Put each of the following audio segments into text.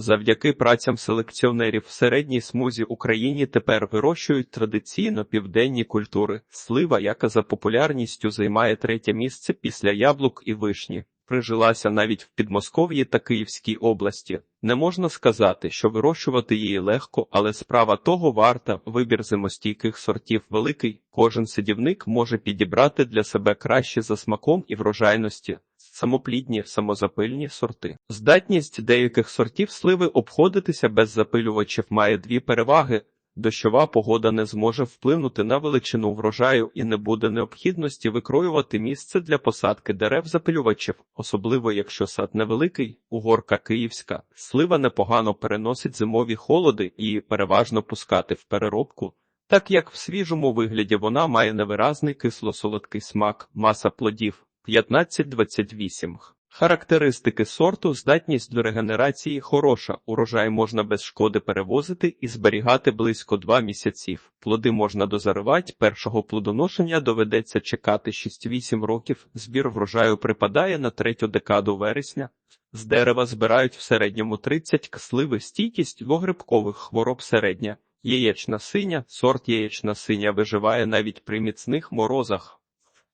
Завдяки працям селекціонерів в середній смузі Україні тепер вирощують традиційно південні культури. Слива, яка за популярністю займає третє місце після яблук і вишні. Прижилася навіть в Підмосков'ї та Київській області. Не можна сказати, що вирощувати її легко, але справа того варта. Вибір зимостійких сортів великий. Кожен садівник може підібрати для себе краще за смаком і врожайності. Самоплідні, самозапильні сорти. Здатність деяких сортів сливи обходитися без запилювачів має дві переваги. Дощова погода не зможе вплинути на величину врожаю і не буде необхідності викроювати місце для посадки дерев запилювачів, особливо якщо сад невеликий, угорка київська, слива непогано переносить зимові холоди і переважно пускати в переробку. Так як в свіжому вигляді вона має невиразний кисло-солодкий смак, маса плодів 15-28. Характеристики сорту, здатність до регенерації хороша, урожай можна без шкоди перевозити і зберігати близько 2 місяців. Плоди можна дозаривати, першого плодоношення доведеться чекати 6-8 років, збір врожаю припадає на третю декаду вересня. З дерева збирають в середньому 30 ксливи, стійкість до грибкових хвороб середня. Яєчна синя, сорт яєчна синя виживає навіть при міцних морозах.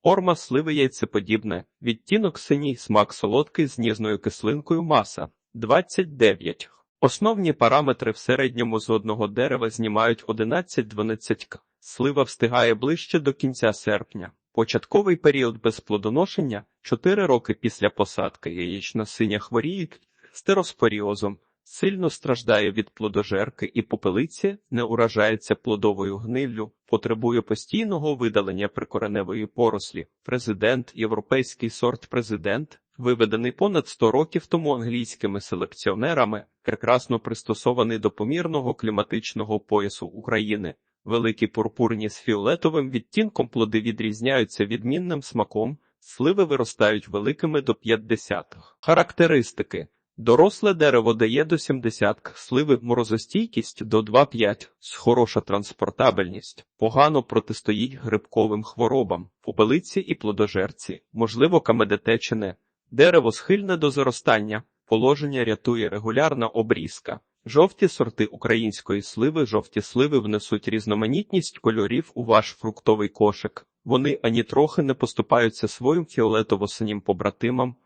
Форма сливи яйцеподібне, відтінок синій, смак солодкий з ніжною кислинкою маса 29. Основні параметри в середньому з одного дерева знімають 11-12 к. Слива встигає ближче до кінця серпня. Початковий період без плодоношення 4 роки після посадки яєчна синя хворіє стероспоріозом, сильно страждає від плодожерки і попелиці, не уражається плодовою гниллю, потребує постійного видалення прикореневої порослі. Президент, європейський сорт президент, виведений понад 100 років тому англійськими селекціонерами, прекрасно пристосований до помірного кліматичного поясу України. Великі пурпурні з фіолетовим відтінком плоди відрізняються відмінним смаком, сливи виростають великими до 50. Характеристики Доросле дерево дає до 70 к, сливи морозостійкість до 2,5, з хороша транспортабельність, погано протистоїть грибковим хворобам, попелиці і плодожерці, можливо камедетечене, дерево схильне до заростання, положення рятує регулярна обрізка. Жовті сорти української сливи, жовті сливи внесуть різноманітність кольорів у ваш фруктовий кошик. Вони ані трохи не поступаються своїм фіолетово-синім побратимам,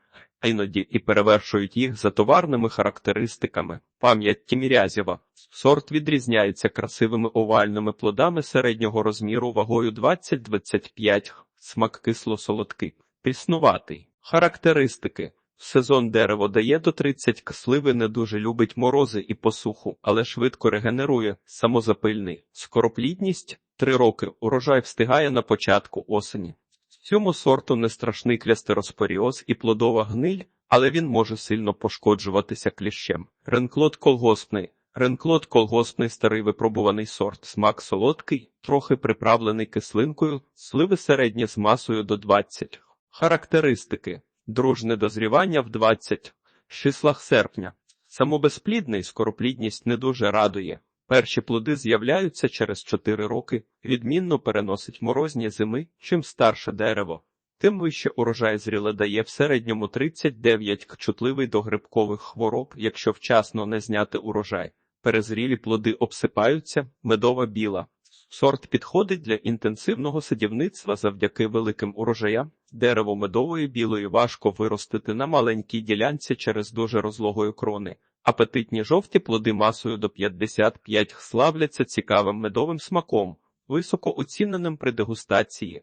а іноді і перевершують їх за товарними характеристиками. Пам'ять Тімірязєва. Сорт відрізняється красивими овальними плодами середнього розміру вагою 20-25, смак кисло-солодкий, піснуватий. Характеристики. В сезон дерево дає до 30 ксливи не дуже любить морози і посуху, але швидко регенерує, самозапильний. Скороплідність 3 роки. Урожай встигає на початку осені. Цьому сорту не страшний клястероспоріоз і плодова гниль, але він може сильно пошкоджуватися кліщем. Ренклот колгоспний. Ренклот колгоспний старий випробуваний сорт, смак солодкий, трохи приправлений кислинкою, сливи середні з масою до 20. Характеристики. Дружне дозрівання в 20. Числах серпня. Самобезплідний скороплідність не дуже радує. Перші плоди з'являються через 4 роки, відмінно переносить морозні зими, чим старше дерево, тим вище урожай зріле дає в середньому 39 к чутливий до грибкових хвороб, якщо вчасно не зняти урожай. Перезрілі плоди обсипаються, медова біла. Сорт підходить для інтенсивного садівництва завдяки великим урожаям. Дерево медової білої важко виростити на маленькій ділянці через дуже розлогої крони. Апетитні жовті плоди масою до 55 славляться цікавим медовим смаком, високо оціненим при дегустації.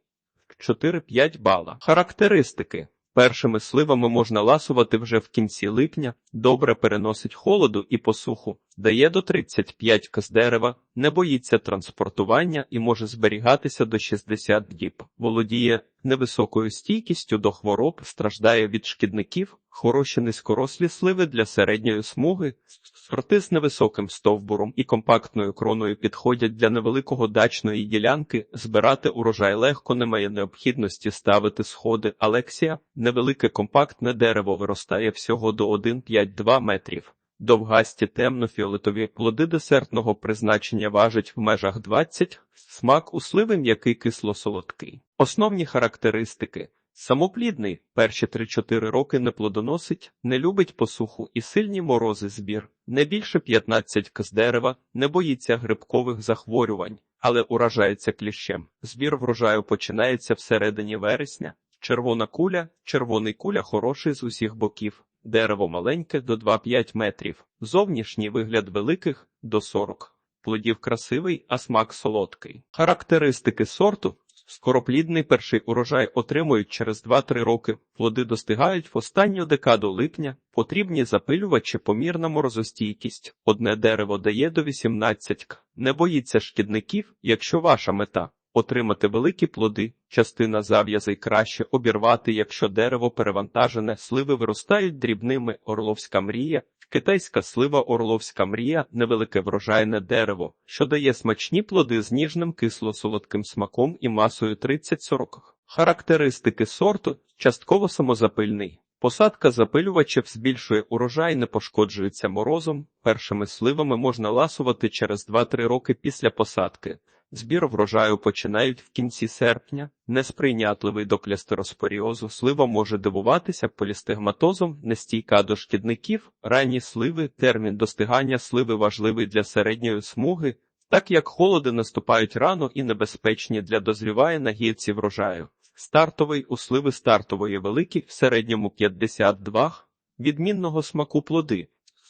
4-5 бала. Характеристики. Першими сливами можна ласувати вже в кінці липня, добре переносить холоду і посуху, дає до 35 к з дерева, не боїться транспортування і може зберігатися до 60 діб. Володіє невисокою стійкістю до хвороб, страждає від шкідників, хороші низькорослі сливи для середньої смуги, сорти з невисоким стовбуром і компактною кроною підходять для невеликого дачної ділянки, збирати урожай легко немає необхідності ставити сходи. Алексія, невелике компактне дерево виростає всього до 1,5-2 метрів. Довгасті темно-фіолетові плоди десертного призначення важать в межах 20, смак у сливи м'який кисло-солодкий. Основні характеристики. Самоплідний, перші 3-4 роки не плодоносить, не любить посуху і сильні морози збір, не більше 15 к з дерева, не боїться грибкових захворювань, але уражається кліщем. Збір врожаю починається всередині вересня. Червона куля, червоний куля хороший з усіх боків, дерево маленьке до 2-5 метрів, зовнішній вигляд великих до 40. Плодів красивий, а смак солодкий. Характеристики сорту Скороплідний перший урожай отримують через 2-3 роки. Плоди достигають в останню декаду липня. Потрібні запилювачі помірна морозостійкість. Одне дерево дає до 18 к. Не боїться шкідників, якщо ваша мета отримати великі плоди. Частина зав'язей краще обірвати, якщо дерево перевантажене, сливи виростають дрібними. Орловська мрія. Китайська слива орловська мрія невелике врожайне дерево, що дає смачні плоди з ніжним кисло-солодким смаком і масою 30-40. Характеристики сорту частково самозапильний. Посадка запилювачів збільшує урожай, не пошкоджується морозом. Першими сливами можна ласувати через 2-3 роки після посадки. Збір врожаю починають в кінці серпня. Несприйнятливий до клястероспоріозу слива може дивуватися полістигматозом, нестійка до шкідників, ранні сливи, термін достигання сливи важливий для середньої смуги, так як холоди наступають рано і небезпечні для дозріває на гілці врожаю. Стартовий у сливи стартової великі, в середньому 52, відмінного смаку плоди.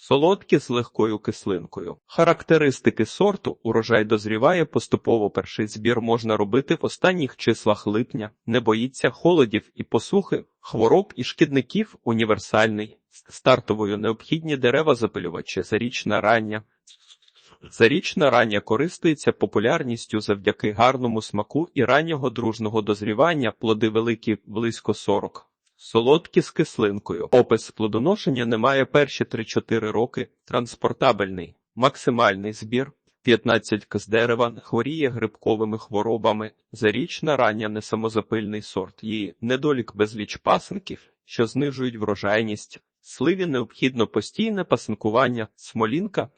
Солодкі з легкою кислинкою. Характеристики сорту урожай дозріває поступово перший збір можна робити в останніх числах липня, не боїться холодів і посухи, хвороб і шкідників універсальний. Стартовою необхідні дерева запилювачі зарічна рання. Зарічна рання користується популярністю завдяки гарному смаку і раннього дружного дозрівання плоди великі близько 40. Солодкі з кислинкою. Опис плодоношення не має перші 3-4 роки. Транспортабельний. Максимальний збір. 15 к з дерева хворіє грибковими хворобами. Зарічна рання несамозапильний сорт. Її недолік безліч пасинків, що знижують врожайність. Сливі необхідно постійне пасинкування. Смолінка.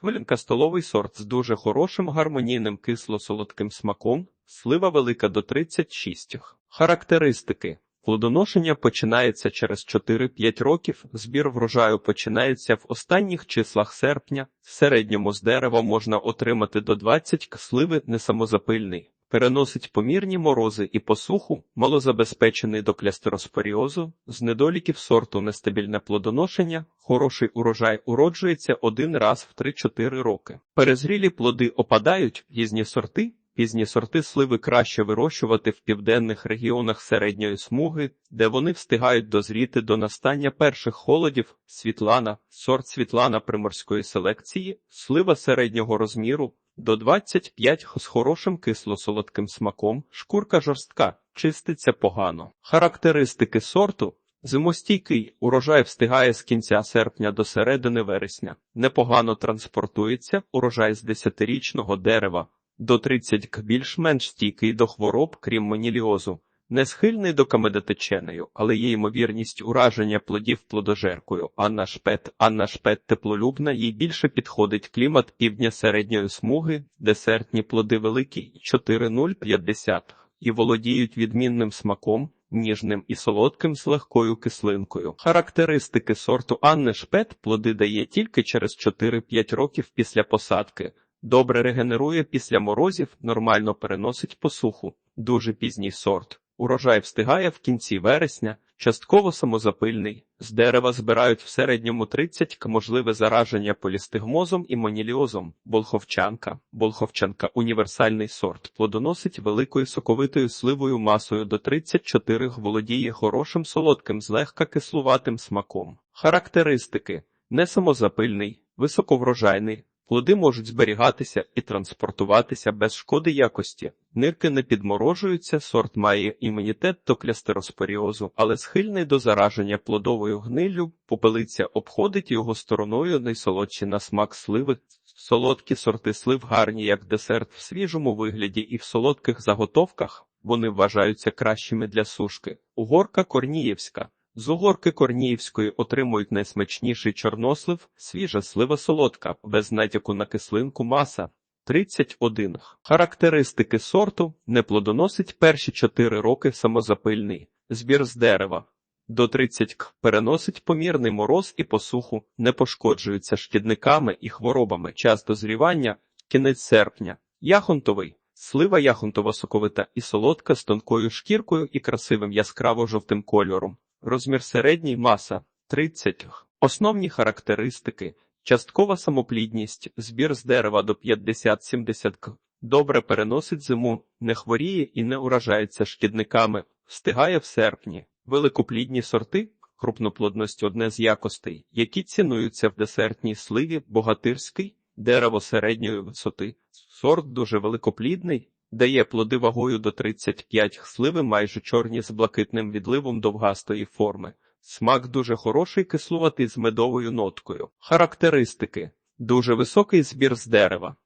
Смолінка столовий сорт з дуже хорошим гармонійним кисло-солодким смаком. Слива велика до 36. Характеристики. Плодоношення починається через 4-5 років, збір врожаю починається в останніх числах серпня, в середньому з дерева можна отримати до 20 к сливи несамозапильний, переносить помірні морози і посуху, малозабезпечений до клястероспоріозу, з недоліків сорту нестабільне плодоношення, хороший урожай уроджується один раз в 3-4 роки. Перезрілі плоди опадають, різні сорти, Пізні сорти сливи краще вирощувати в південних регіонах середньої смуги, де вони встигають дозріти до настання перших холодів. Світлана, сорт Світлана приморської селекції, слива середнього розміру до 25 з хорошим кисло-солодким смаком, шкурка жорстка, чиститься погано. Характеристики сорту. Зимостійкий урожай встигає з кінця серпня до середини вересня, непогано транспортується урожай з десятирічного дерева до 30 к більш-менш стійкий до хвороб, крім маніліозу, не схильний до камедотеченею, але є ймовірність ураження плодів плодожеркою. Анна Шпет, Анна Шпет теплолюбна, їй більше підходить клімат півдня середньої смуги, десертні плоди великі 4,050 і володіють відмінним смаком. Ніжним і солодким з легкою кислинкою. Характеристики сорту Анни Шпет плоди дає тільки через 4-5 років після посадки. Добре регенерує після морозів, нормально переносить посуху, дуже пізній сорт. Урожай встигає в кінці вересня, частково самозапильний. З дерева збирають в середньому 30 к можливе зараження полістигмозом і моніліозом. Болховчанка. Болховчанка універсальний сорт. Плодоносить великою соковитою сливою масою до 34 володіє хорошим солодким, злегка кислуватим смаком. Характеристики: несамозапильний, високоврожайний. Плоди можуть зберігатися і транспортуватися без шкоди якості. Нирки не підморожуються, сорт має імунітет до клястероспоріозу, але схильний до зараження плодовою гниллю, попелиця обходить його стороною найсолодші на смак сливи. Солодкі сорти слив гарні як десерт в свіжому вигляді і в солодких заготовках. Вони вважаються кращими для сушки. Угорка Корніївська. З угорки Корніївської отримують найсмачніший чорнослив, свіжа слива солодка, без натяку на кислинку маса. 31. Характеристики сорту не плодоносить перші 4 роки самозапильний. Збір з дерева. До 30 к переносить помірний мороз і посуху, не пошкоджуються шкідниками і хворобами. Час дозрівання – кінець серпня. Яхонтовий. Слива яхонтова соковита і солодка з тонкою шкіркою і красивим яскраво-жовтим кольором. Розмір середній маса 30. Основні характеристики. Часткова самоплідність, збір з дерева до 50-70 к. Добре переносить зиму, не хворіє і не уражається шкідниками, встигає в серпні. Великоплідні сорти, крупноплодність одне з якостей, які цінуються в десертній сливі, богатирський, дерево середньої висоти. Сорт дуже великоплідний, дає плоди вагою до 35 сливи майже чорні з блакитним відливом довгастої форми. Смак дуже хороший, кислуватий з медовою ноткою. Характеристики. Дуже високий збір з дерева.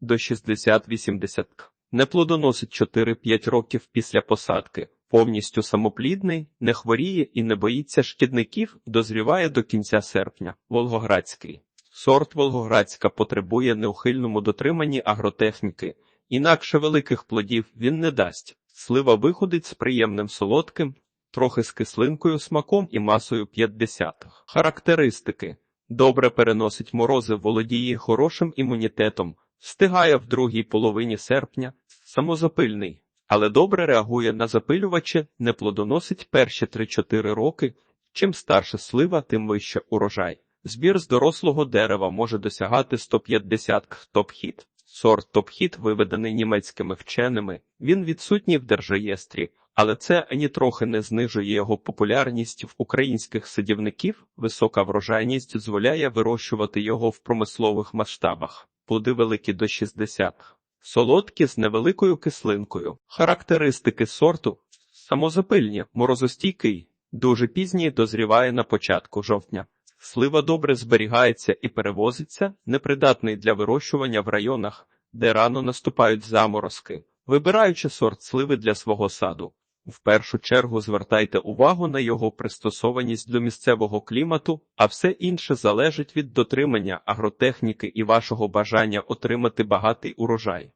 До 60-80 к. Не плодоносить 4-5 років після посадки. Повністю самоплідний, не хворіє і не боїться шкідників, дозріває до кінця серпня. Волгоградський. Сорт Волгоградська потребує неухильному дотриманні агротехніки, інакше великих плодів він не дасть. Слива виходить з приємним солодким, трохи з кислинкою смаком і масою 50. Характеристики. Добре переносить морози, володіє хорошим імунітетом, встигає в другій половині серпня, самозапильний, але добре реагує на запилювачі, не плодоносить перші 3-4 роки. Чим старше слива, тим вище урожай. Збір з дорослого дерева може досягати 150 к топхіт. Сорт топхіт виведений німецькими вченими. Він відсутній в держреєстрі, але це ані трохи не знижує його популярність в українських садівників. Висока врожайність дозволяє вирощувати його в промислових масштабах. Плоди великі до 60. Солодкі з невеликою кислинкою. Характеристики сорту самозапильні, морозостійкий, дуже пізній дозріває на початку жовтня. Слива добре зберігається і перевозиться, непридатний для вирощування в районах, де рано наступають заморозки. Вибираючи сорт сливи для свого саду, в першу чергу звертайте увагу на його пристосованість до місцевого клімату, а все інше залежить від дотримання агротехніки і вашого бажання отримати багатий урожай.